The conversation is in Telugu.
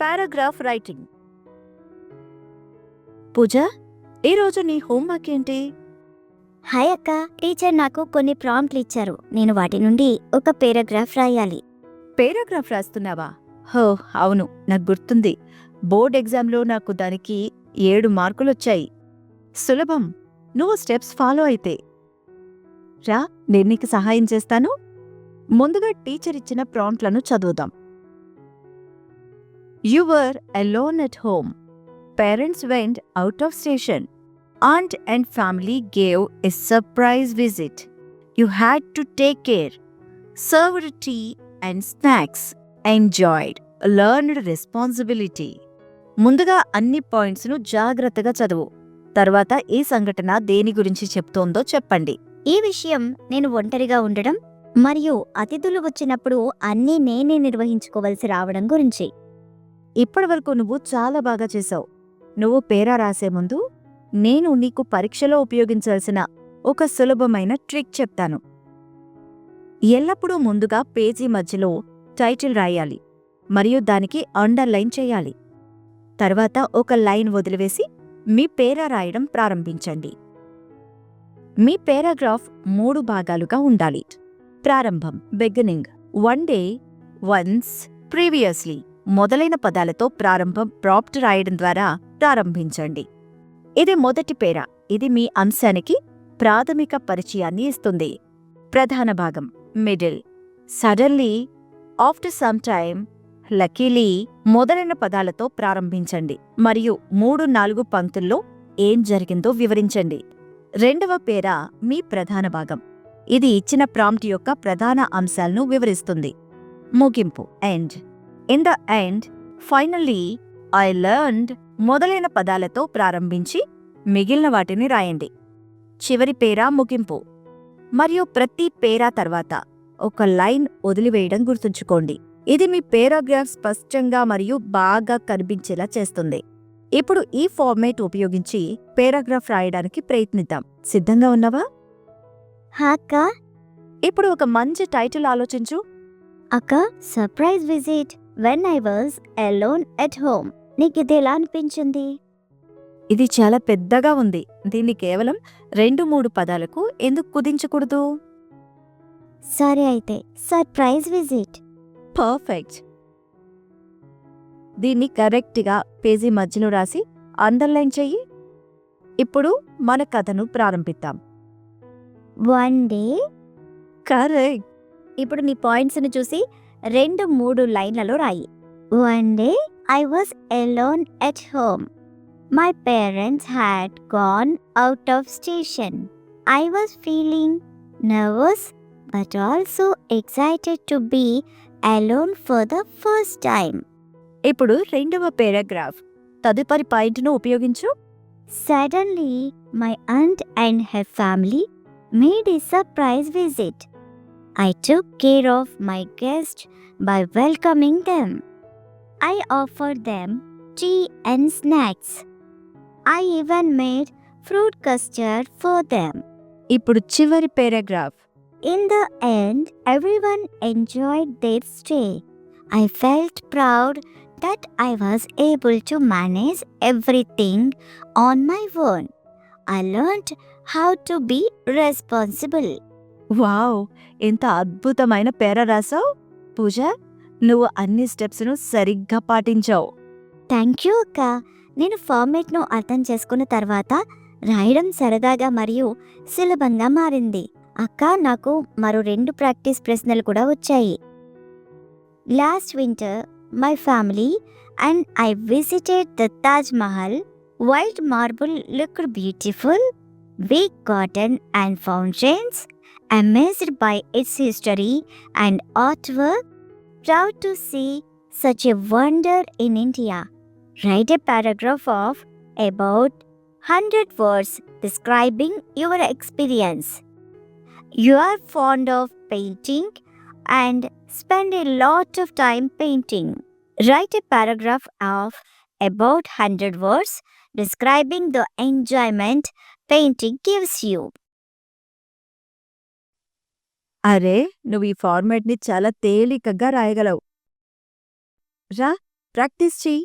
Paragraph writing. పూజ ఈరోజు నీ హోంవర్క్ ఏంటి? హాయ్ అక్క టీచర్ నాకు కొన్ని ప్రాంప్ట్లు ఇచ్చారు. నేను వాటి నుండి ఒక పేరాగ్రాఫ్ రాయాలి. పేరాగ్రాఫ్ రాస్తున్నావా? హో అవును నాకు గుర్తుంది. బోర్డ్ ఎగ్జామ్లో నాకు దానికి ఏడు మార్కులొచ్చాయి. సులభం నువ్వు స్టెప్స్ ఫాలో అయితే. రా నేను నీకు సహాయం చేస్తాను. ముందుగా టీచర్ ఇచ్చిన ప్రాంప్ట్లను చదువుదాం. Your alone at home parents went out of station aunt and family gave a surprise visit. You had to take care. Served tea and snacks. Enjoyed. Learned responsibility. ముందుగా అన్ని పాయింట్స్ను జాగ్రత్తగా చదువు తర్వాత ఈ సంఘటన దేని గురించి చెప్తోందో చెప్పండి ఈ విషయం నేను ఒంటరిగా ఉండడం మరియు అతిథులు వచ్చినప్పుడు అన్నీ నేనే నిర్వహించుకోవలసి రావడం గురించి ఇప్పటివరకు నువ్వు చాలా బాగా చేశావు. నువ్వు పేరా రాసే ముందు నేను నీకు పరీక్షలో ఉపయోగించాల్సిన ఒక సులభమైన ట్రిక్ చెప్తాను. ఎల్లప్పుడూ ముందుగా పేజీ మధ్యలో టైటిల్ రాయాలి మరియు దానికి అండర్లైన్ చేయాలి. తర్వాత ఒక లైన్ వదిలివేసి మీ పేరా రాయడం ప్రారంభించండి. మీ పేరాగ్రాఫ్ మూడు భాగాలుగా ఉండాలి. ప్రారంభం beginning one day once previously మొదలైన పదాలతో ప్రారంభం ప్రాప్ట్ రాయడం ద్వారా ప్రారంభించండి. ఇది మొదటి పేర. ఇది మీ అంశానికి ప్రాథమిక పరిచయాన్ని ఇస్తుంది. ప్రధాన భాగం. Middle. Suddenly after some time luckily మొదలైన పదాలతో ప్రారంభించండి. మరియు మూడు నాలుగు పంక్తుల్లో ఏం జరిగిందో వివరించండి. రెండవ పేర మీ ప్రధాన భాగం. ఇది ఇచ్చిన ప్రాంప్ట్ యొక్క ప్రధాన అంశాలను వివరిస్తుంది. ముగింపు. End. In the end finally I learned మొదలైన పదాలతో ప్రారంభించి మిగిలిన వాటిని రాయండి. చివరి పేరా ముగింపు. మరియు ప్రతి పేరా తర్వాత ఒక లైన్ వదిలివేయడం గుర్తుంచుకోండి. ఇది మీ పేరాగ్రాఫ్ స్పష్టంగా మరియు బాగా కనిపించేలా చేస్తుంది. ఇప్పుడు ఈ ఫార్మేట్ ఉపయోగించి పేరాగ్రాఫ్ రాయడానికి ప్రయత్నిద్దాం. సిద్ధంగా ఉన్నావా? హా అక్క. ఇప్పుడు ఒక మంచి టైటిల్ ఆలోచించు. అక్క surprise visit when I was alone at home నీకు ఇది ఎలా అనిపించింది? ఇది చాలా పెద్దగా ఉంది. దీన్ని కేవలం రెండు మూడు పదాలకు ఎందుకు కుదించకూడదు? సరే అయితే సర్ప్రైజ్ విజిట్ పర్ఫెక్ట్ దీన్ని కరెక్ట్గా పేజీ మధ్యలో రాసి అండర్లైన్ చెయ్యి. ఇప్పుడు మన కథను ప్రారంభిద్దాం. వన్ డే కరెక్ట్ ఇప్పుడు నీ పాయింట్స్ని చూసి రెండు మూడు లైన్లలో రాయి. One day I was alone at home my parents had gone out of station I was feeling nervous but also excited to be alone for the first time ఇప్పుడు రెండవ పారాగ్రాఫ్. తదుపరి పాయింట్ను ఉపయోగించు. Suddenly, my aunt and her family made a surprise visit. I took care of my guests by welcoming them. I offered them tea and snacks. I even made fruit custard for them. ఇప్పుడు చివరి paragraph In the end, everyone enjoyed their stay. I felt proud that I was able to manage everything on my own. I learned how to be responsible. Wow ఎంత అద్భుతమైన పేర రాసావు. పూజ నువ్వు అన్ని స్టెప్స్ను సరిగ్గా పాటించావు. థ్యాంక్ యూ అక్క. నేను ఫార్మేట్ను అర్థం చేసుకున్న తర్వాత రాయడం సరదాగా మరియు సులభంగా మారింది. అక్క నాకు మరో రెండు ప్రాక్టీస్ ప్రశ్నలు కూడా వచ్చాయి. Last winter my family and I visited the Taj Mahal. White marble looked beautiful. Weak cotton and fountains amazed by its history and artwork, proud to see such a wonder in India. Write a paragraph of about 100 words describing your experience. You are fond of painting and spend a lot of time painting. Write a paragraph of about 100 words describing the enjoyment painting gives you. అరే నువ్వు ఈ ఫార్మాట్ని చాలా తేలికగా రాయగలవు. రా ప్రాక్టీస్ చెయ్యి.